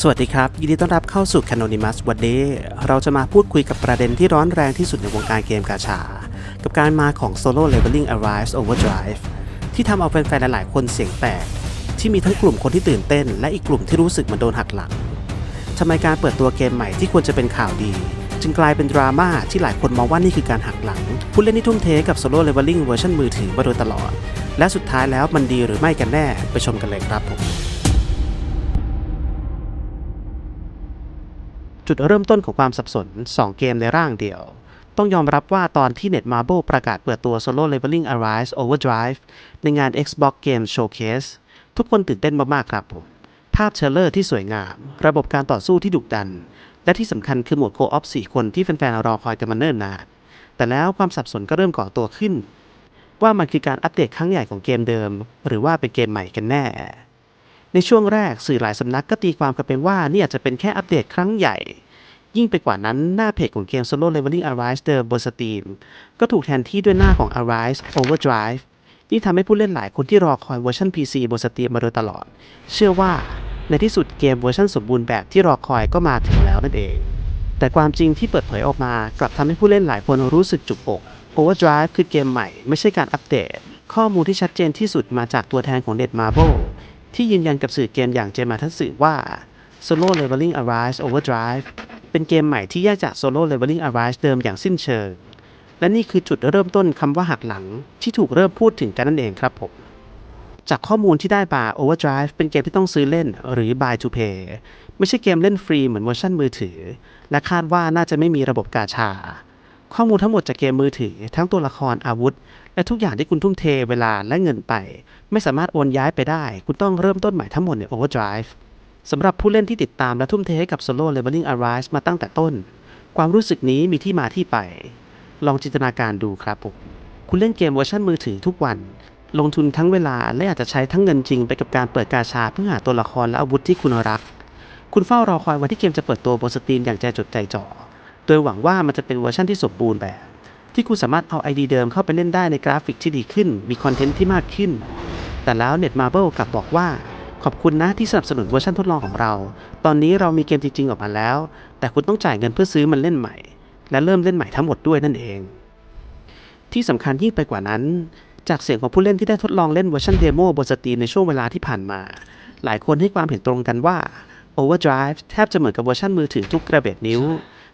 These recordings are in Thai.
สวัสดีครับ ยินดีต้อนรับเข้าสู่ Canonimus วันนี้เราจะมาพูดคุยกับประเด็นที่ร้อนแรงที่สุดในวงการเกมกาชา กับการมาของ Solo Leveling Arise Overdrive ที่ทำเอาแฟนๆหลายๆคนเสียงแตก ที่มีทั้งกลุ่มคนที่ตื่นเต้น และอีกกลุ่มที่รู้สึกเหมันโดนหักหลังทำไมการเปิดตัวเกมใหม่ที่ควรจะเป็นข่าวดี จึงกลายเป็นดราม่าที่หลายคนมองว่านี่คือการหักหลัง ผู้เล่นที่ทุ่มเทกับ Solo Leveling เวอร์ชันมือถือมาโดยตลอด และสุดท้ายแล้วมันดีหรือไม่กันแน่ไปชมกันเลยครับผม จุดเริ่มต้นของความสับสน 2 เกมในร่างเดียว ต้องยอมรับว่าตอนที่ Netmarble ประกาศเปิดตัว Solo Leveling Arise Overdrive ในงาน Xbox Game Showcase ทุกคนตื่นเต้นมากๆครับผม ภาพเทรลเลอร์ที่สวยงาม ระบบการต่อสู้ที่ดุดัน และที่สำคัญคือหมวดโคออฟ4คนที่แฟนๆรอคอยกันมาเนิ่นนานแต่แล้วความสับสนก็เริ่มก่อตัวขึ้น ว่ามันคือการอัปเดตครั้งใหญ่ของเกมเดิม หรือว่าเป็นเกมใหม่กันแน่ ในช่วงแรกสื่อหลายสำนักก็ตีความกันเป็นว่านี่อาจจะเป็นแค่อัปเดตครั้งใหญ่ ยิ่งไปกว่านั้นหน้าเพจของเกม Solo Leveling Arise เดิมบน Steam ก็ถูกแทนที่ด้วยหน้าของ Arise Overdrive นี่ทำให้ผู้เล่นหลายคนที่รอคอยเวอร์ชัน PC บน Steam มาโดยตลอด เชื่อว่าในที่สุดเกมเวอร์ชันสมบูรณ์แบบที่รอคอยก็มาถึงแล้วนั่นเอง แต่ความจริงที่เปิดเผยออกมากลับทำให้ผู้เล่นหลายคนรู้สึกจุกอก Overdrive คือเกมใหม่ไม่ใช่การอัปเดต ข้อมูลที่ชัดเจนที่สุดมาจากตัวแทนของ Netmarble ที่ยืนยันกับสื่อเกมอย่างเจมาทัสึว่า Solo Leveling Arise Overdrive เป็นเกมใหม่ที่แยกจาก Solo Leveling Arise เดิมอย่างสิ้นเชิง และนี่คือจุดเริ่มต้นคำว่าหักหลังที่ถูกเริ่มพูดถึงกันนั่นเองครับผมจากข้อมูลที่ได้มา Overdrive เป็นเกมที่ต้องซื้อเล่นหรือ buy to pay ไม่ใช่เกมเล่นฟรีเหมือนเวอร์ชันมือถือ และคาดว่าน่าจะไม่มีระบบกาชา ข้อมูลทั้งหมดจากเกมมือถือ ทั้งตัวละครอาวุธ และทุกอย่างที่คุณทุ่มเทเวลาและเงินไป ไม่สามารถโอนย้ายไปได้ คุณต้องเริ่มต้นใหม่ทั้งหมดใน Overdrive สำหรับผู้เล่นที่ติดตามและทุ่มเทให้กับ Solo Leveling Arise มาตั้งแต่ต้น ความรู้สึกนี้มีที่มาที่ไป ลองจินตนาการดูครับผมคุณเล่นเกมเวอร์ชันมือถือทุกวัน ลงทุนทั้งเวลาและอาจจะใช้ทั้งเงินจริงไปกับการเปิดกาชาเพื่อหาตัวละครและอาวุธที่คุณรัก คุณเฝ้ารอคอยวันที่เกมจะเปิดตัวบนสตรีมอย่างใจจดใจจ่อ โดยหวังว่ามันจะเป็นเวอร์ชันที่สมบูรณ์แบบ ที่คุณสามารถเอา ID เดิมเข้าไปเล่นได้ในกราฟิกที่ดีขึ้น มีคอนเทนต์ที่มากขึ้น แต่แล้ว Netmarble กลับบอกว่า ขอบคุณนะที่สนับสนุนเวอร์ชันทดลองของเรา ตอนนี้เรามีเกมจริงๆออกมาแล้ว แต่คุณต้องจ่ายเงินเพื่อซื้อมันเล่นใหม่ และเริ่มเล่นใหม่ทั้งหมดด้วยนั่นเอง ที่สำคัญยิ่งไปกว่านั้น จากเสียงของผู้เล่นที่ได้ทดลองเล่นเวอร์ชันเดโมบนสตรีมในช่วงเวลาที่ผ่านมา หลายคนให้ความเห็นตรงกันว่า Overdrive แทบจะเหมือนกับเวอร์ชันมือถือทุกกระเบ็ดนิ้ว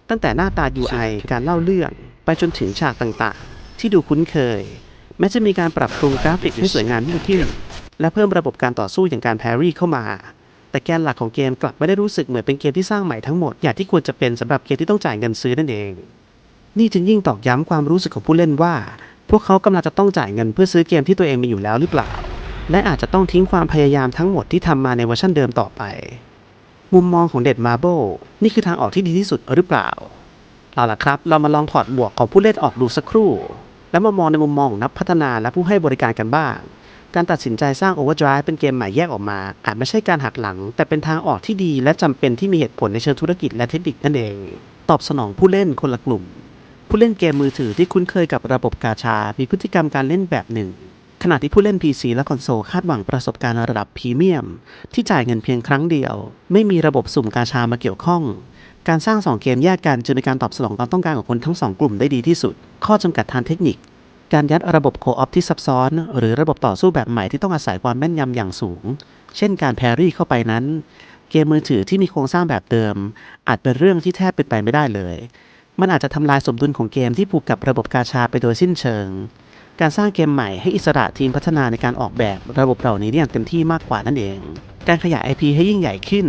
ตั้งแต่หน้าตา UI การเล่าเรื่อง ไปจนถึงฉากต่างๆ ที่ดูคุ้นเคย แม้จะมีการปรับปรุงกราฟิกให้สวยงามยิ่งขึ้น และเพิ่มระบบการต่อสู้อย่างการแพรรี่เข้ามา แต่แกนหลักของเกมกลับไม่ได้รู้สึกเหมือนเป็นเกมที่สร้างใหม่ทั้งหมดอย่างที่ควรจะเป็นสำหรับเกมที่ต้องจ่ายเงินซื้อนั่นเอง นี่จึงยิ่งตอกย้ำความรู้สึกของผู้เล่นว่า พวกเขากำลังจะต้องจ่ายเงินเพื่อซื้อเกมที่ตัวเองมีอยู่แล้วหรือเปล่า และอาจจะต้องทิ้งความพยายามทั้งหมดที่ทำมาในเวอร์ชันเดิมต่อไป มุมมองของเด็ดมาเบิลนี่คือทางออกที่ดีที่สุดหรือเปล่า เอาล่ะครับ เรามาลองถอดบวกของผู้เล่นออกดูสักครู่ แล้วมามองในมุมมองนักพัฒนาและผู้ให้บริการกันบ้าง การตัดสินใจสร้าง Overdrive เป็นเกมใหม่แยกออกมา อาจไม่ใช่การหักหลัง แต่เป็นทางออกที่ดีและจำเป็นที่มีเหตุผลในเชิงธุรกิจและเทคนิคนั่นเอง ตอบสนองผู้เล่นคนละกลุ่ม ผู้เล่นเกมมือถือที่คุ้นเคยกับระบบกาชา มีพฤติกรรมการเล่นแบบหนึ่ง ขณะที่ผู้เล่น PC และคอนโซลคาดหวังประสบการณ์ระดับพรีเมียม ที่จ่ายเงินเพียงครั้งเดียว ไม่มีระบบสุ่มกาชามาเกี่ยวข้อง การสร้าง 2 เกมแยกกันจึงเป็นการตอบสนองความต้องการของคนทั้ง 2 กลุ่มได้ดีที่สุด ข้อจำกัดทางเทคนิค การยัดระบบโคออฟที่ซับซ้อน หรือระบบต่อสู้แบบใหม่ที่ต้องอาศัยความแม่นยำอย่างสูง เช่นการแพรรี่เข้าไปนั้น เกมมือถือที่มีโครงสร้างแบบเดิม อาจเป็นเรื่องที่แทบเป็นไปไม่ได้เลย มันอาจจะทำลายสมดุลของเกมที่ผูกกับระบบกาชาไปโดยสิ้นเชิง การสร้างเกมใหม่ให้อิสระทีมพัฒนาในการออกแบบระบบเหล่านี้ได้อย่างเต็มที่มากกว่านั่นเอง การขยาย IP ให้ยิ่งใหญ่ขึ้น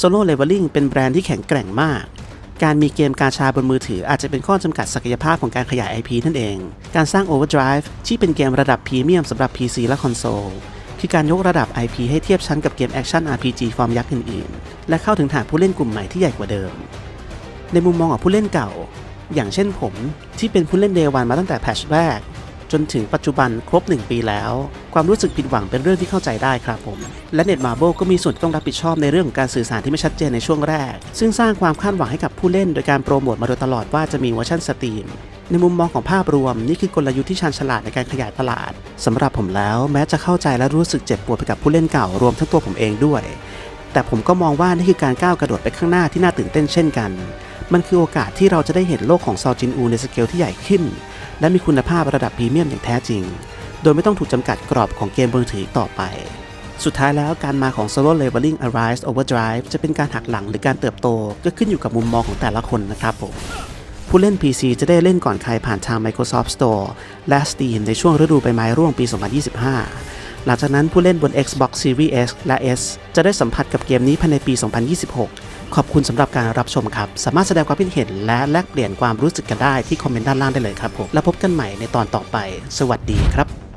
Solo Leveling เป็นแบรนด์ที่แข็งแกร่งมาก การมีเกมกาชาบนมือถืออาจจะเป็นข้อจำกัดศักยภาพของการขยาย IP นั่นเอง การสร้าง Overdrive ที่เป็นเกมระดับพรีเมียมสำหรับ PC และคอนโซลคือการยกระดับ IP ให้เทียบชั้นกับเกมแอคชั่น RPG ฟอร์มยักษ์อื่นๆ และเข้าถึงฐานผู้เล่นกลุ่มใหม่ที่ใหญ่กว่าเดิม ในมุมมองของผู้เล่นเก่า อย่างเช่นผมที่เป็นผู้เล่นเดวันมาตั้งแต่แพทชแรก จนถึงปัจจุบันครบ 1 ปีแล้ว ความรู้สึกผิดหวังเป็นเรื่องที่เข้าใจได้ครับผม และ Netmarble ก็มีส่วนต้องรับผิดชอบในเรื่องของการสื่อสารที่ไม่ชัดเจนในช่วงแรก ซึ่งสร้างความคาดหวังให้กับผู้เล่น โดยการโปรโมทมาโดยตลอดว่าจะมีเวอร์ชันสตรีมในมุมมองของภาพรวมนี่คือกลยุทธ์ที่ชาญฉลาดในการขยายตลาดสำหรับผมแล้วแม้จะเข้าใจและรู้สึกเจ็บปวดไปกับผู้เล่นเก่ารวมทั้งตัวผมเองด้วยแแต่ผมก็มองว่านี่คือการก้าวกระโดดไปข้างหน้าที่น่าตื่นเต้นเช่นกัน มันคือโอกาสที่เราจะได้เห็นโลกของซอจินอูในสเกลที่ใหญ่ขึ้น และมีคุณภาพระดับพรีเมียมอย่างแท้จริง โดยไม่ต้องถูกจำกัดกรอบของเกมมือถือต่อไป สุดท้ายแล้วการมาของ Solo Leveling Arise Overdrive จะเป็นการหักหลังหรือการเติบโต ก็ขึ้นอยู่กับมุมมองของแต่ละคนนะครับผมผู้เล่น PC จะได้เล่นก่อนใครผ่านทาง Microsoft Store และ Steam ในช่วงฤดูใบไม้ร่วงปี 2025 หลังจากนั้นผู้เล่นบน Xbox Series X และ S จะได้สัมผัสกับเกมนี้ภายในปี 2026 ขอบคุณสำหรับการรับชมครับ สามารถแสดงความคิดเห็นและแลกเปลี่ยนความรู้สึกกันได้ที่คอมเมนต์ด้านล่างได้เลยครับผม แล้วพบกันใหม่ในตอนต่อไป สวัสดีครับ